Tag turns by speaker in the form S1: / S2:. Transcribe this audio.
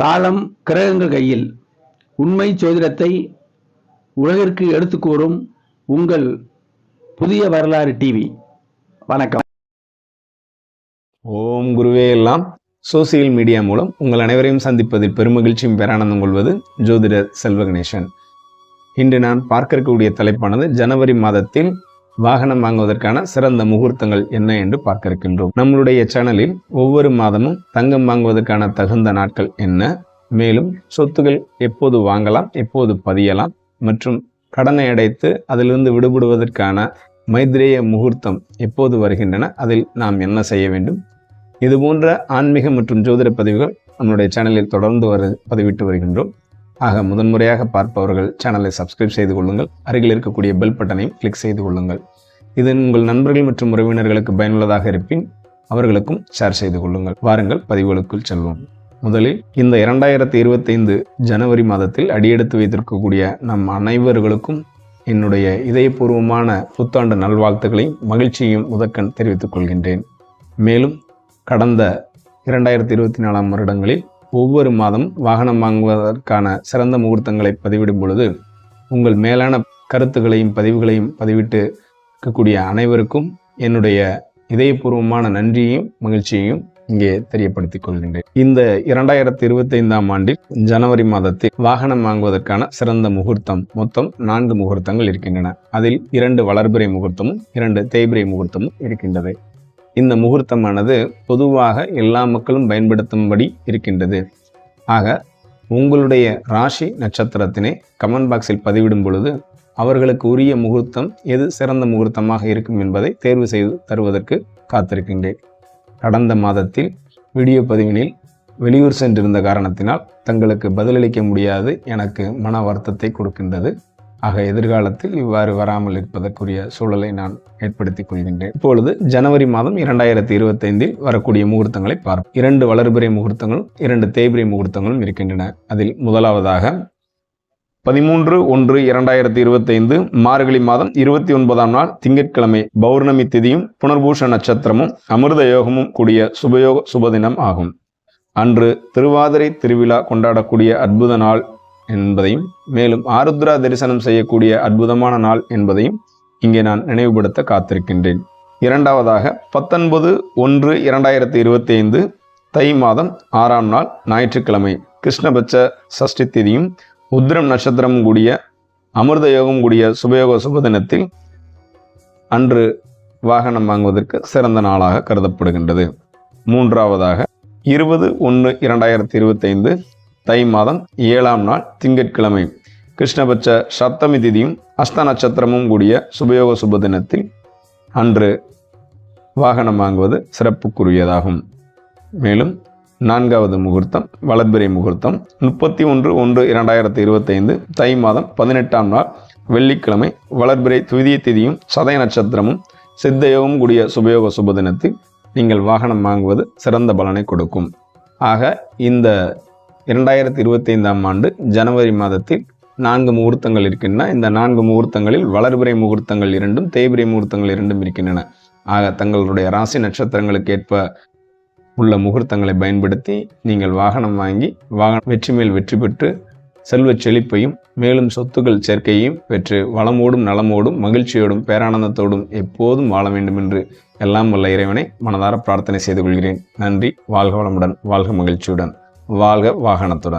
S1: காலம் கிரகங்கள் கையில். உண்மை சோதிடத்தை உலகிற்கு எடுத்து கூறும் உங்கள் புதிய வரலாறு டிவி வணக்கம்.
S2: ஓம் குருவே எல்லாம். சோசியல் மீடியா மூலம் உங்கள் அனைவரையும் சந்திப்பதில் பெருமகிழ்ச்சியும் பேரானந்தம் கொள்வது ஜோதிடர் செல்வ கணேசன். இன்று நான் பார்க்க இருக்கக்கூடிய தலைப்பானது ஜனவரி மாதத்தில் வாகனம் வாங்குவதற்கான சிறந்த முகூர்த்தங்கள் என்ன என்று பார்க்க இருக்கின்றோம் நம்மளுடைய சேனலில் ஒவ்வொரு மாதமும் தங்கம் வாங்குவதற்கான தகுந்த நாட்கள் என்ன? மேலும் சொத்துகள் எப்போது வாங்கலாம் எப்போது பதியலாம் மற்றும் கடனை அடைத்து அதிலிருந்து விடுபடுவதற்கான மைத்ரேய முகூர்த்தம் எப்போது வருகின்றன அதில் நாம் என்ன செய்ய வேண்டும்? இது போன்ற ஆன்மீக மற்றும் ஜோதிட பதிவுகள் நம்மளுடைய சேனலில் தொடர்ந்து வரு பதிவிட்டு வருகின்றோம். ஆக முதன்முறையாக பார்ப்பவர்கள் சேனலை சப்ஸ்கிரைப் செய்து கொள்ளுங்கள். அருகில் இருக்கக்கூடிய பெல் பட்டனையும் கிளிக் செய்து கொள்ளுங்கள். இது உங்கள் நண்பர்கள் மற்றும் உறவினர்களுக்கு பயனுள்ளதாக இருப்பின் அவர்களுக்கும் ஷேர் செய்து கொள்ளுங்கள். வாருங்கள் பதிவுகளுக்குள் செல்வோம். முதலில் இந்த இரண்டாயிரத்தி இருபத்தைந்து ஜனவரி மாதத்தில் அடியெடுத்து வைத்திருக்கக்கூடிய நம் அனைவர்களுக்கும் என்னுடைய இதயபூர்வமான புத்தாண்டு நல்வாழ்த்துக்களையும் மகிழ்ச்சியையும் முதற்கண் தெரிவித்துக் கொள்கின்றேன். மேலும் கடந்த இரண்டாயிரத்தி இருபத்தி நாலாம் வருடங்களில் ஒவ்வொரு மாதம் வாகனம் வாங்குவதற்கான சிறந்த முகூர்த்தங்களை பதிவிடும் பொழுது உங்கள் மேலான கருத்துகளையும் பதிவுகளையும் பதிவிட்டு இருக்கக்கூடிய அனைவருக்கும் என்னுடைய இதயபூர்வமான நன்றியையும் மகிழ்ச்சியையும் இங்கே தெரியப்படுத்திக் கொள்கின்றேன். இந்த இரண்டாயிரத்தி இருபத்தைந்தாம் ஆண்டில் ஜனவரி மாதத்தில் வாகனம் வாங்குவதற்கான சிறந்த முகூர்த்தம் மொத்தம் நான்கு முகூர்த்தங்கள் இருக்கின்றன. அதில் இரண்டு வளர்பிறை முகூர்த்தமும் இரண்டு தேய்பிரை முகூர்த்தமும் இருக்கின்றது இந்த முகூர்த்தமானது பொதுவாக எல்லா மக்களும் பயன்படுத்தும்படி இருக்கின்றது. ஆக உங்களுடைய ராசி நட்சத்திரத்தினை கமெண்ட் பாக்ஸில் பதிவிடும் பொழுது அவர்களுக்கு உரிய முகூர்த்தம் எது சிறந்த முகூர்த்தமாக இருக்கும் என்பதை தேர்வு செய்து தருவதற்கு காத்திருக்கின்றேன். கடந்த மாதத்தில் வீடியோ பதிவினில் வெளியூர் சென்றிருந்த காரணத்தினால் தங்களுக்கு பதிலளிக்க முடியாது எனக்கு மன வருத்தத்தை கொடுக்கின்றது. ஆக எதிர்காலத்தில் இவ்வாறு வராமல் இருப்பதற்குரிய சூழலை நான் ஏற்படுத்திக் கொள்கின்றேன். இப்பொழுது ஜனவரி மாதம் இரண்டாயிரத்தி இருபத்தைந்தில் வரக்கூடிய முகூர்த்தங்களை பார்ப்போம். இரண்டு வளர்பிறை முகூர்த்தங்களும் இரண்டு தேய்பிரை முகூர்த்தங்களும் இருக்கின்றன. அதில் முதலாவதாக பதிமூன்று ஒன்று இரண்டாயிரத்தி இருபத்தைந்து மார்கழி மாதம் இருபத்தி ஒன்பதாம் நாள் திங்கட்கிழமை பௌர்ணமி திதியும் புனர்பூஷ நட்சத்திரமும் அமிர்த யோகமும் கூடிய சுபயோக சுபதினம் ஆகும். அன்று திருவாதிரை திருவிழா கொண்டாடக்கூடிய அற்புத நாள் என்பதையும் மேலும் ஆருத்ரா தரிசனம் செய்யக்கூடிய அற்புதமான நாள் என்பதையும் இங்கே நான் நினைவுபடுத்த காத்திருக்கின்றேன். இரண்டாவதாக பத்தொன்பது ஒன்று இரண்டாயிரத்தி இருபத்தி ஐந்து தை மாதம் ஆறாம் நாள் ஞாயிற்றுக்கிழமை கிருஷ்ணபட்ச சஷ்டி திதியும் உத்திரம் நட்சத்திரம் கூடிய அமிர்த யோகம் கூடிய சுபயோக சுபதினத்தில் அன்று வாகனம் வாங்குவதற்கு சிறந்த நாளாக கருதப்படுகின்றது. மூன்றாவதாக இருபது ஒன்று இரண்டாயிரத்தி இருபத்தைந்து தை மாதம் ஏழாம் நாள் திங்கட்கிழமை. கிருஷ்ணபட்ச சப்தமி திதியும் அஸ்த நட்சத்திரமும் கூடிய சுபயோக சுப தினத்தில் அன்று வாகனம் வாங்குவது சிறப்புக்குரியதாகும். மேலும் நான்காவது முகூர்த்தம் வளர்பிறை முகூர்த்தம் முப்பத்தி ஒன்று ஒன்று இரண்டாயிரத்தி இருபத்தைந்து தை மாதம் பதினெட்டாம் நாள் வெள்ளிக்கிழமை வளர்பிறை துவிதிய திதியும் சதய நட்சத்திரமும் சித்தயோகம் கூடிய சுபயோக சுப தினத்தில் நீங்கள் வாகனம் வாங்குவது சிறந்த பலனை கொடுக்கும். ஆக இந்த இரண்டாயிரத்தி இருபத்தைந்தாம் ஆண்டு ஜனவரி மாதத்தில் நான்கு முகூர்த்தங்கள் இருக்கின்றன. இந்த நான்கு முகூர்த்தங்களில் வளர்பிறை முகூர்த்தங்கள் இரண்டும் தேய்பிரை முகூர்த்தங்கள் இரண்டும் இருக்கின்றன. ஆக தங்களுடைய ராசி நட்சத்திரங்களுக்கு ஏற்ப உள்ள முகூர்த்தங்களை பயன்படுத்தி நீங்கள் வாகனம் வாங்கி வாகன வெற்றி மேல் வெற்றி பெற்று செல்வச் செழிப்பையும் மேலும் சொத்துக்கள் சேர்க்கையும் பெற்று வளமோடும் நலமோடும் மகிழ்ச்சியோடும் பேரானந்தத்தோடும் எப்போதும் வாழ வேண்டும் என்று எல்லாம் வல்ல இறைவனை மனதார பிரார்த்தனை செய்து கொள்கிறேன். நன்றி வாழ்க வளமுடன் வாழ்க மகிழ்ச்சியுடன். வாழ்க வாகனத்துடன்.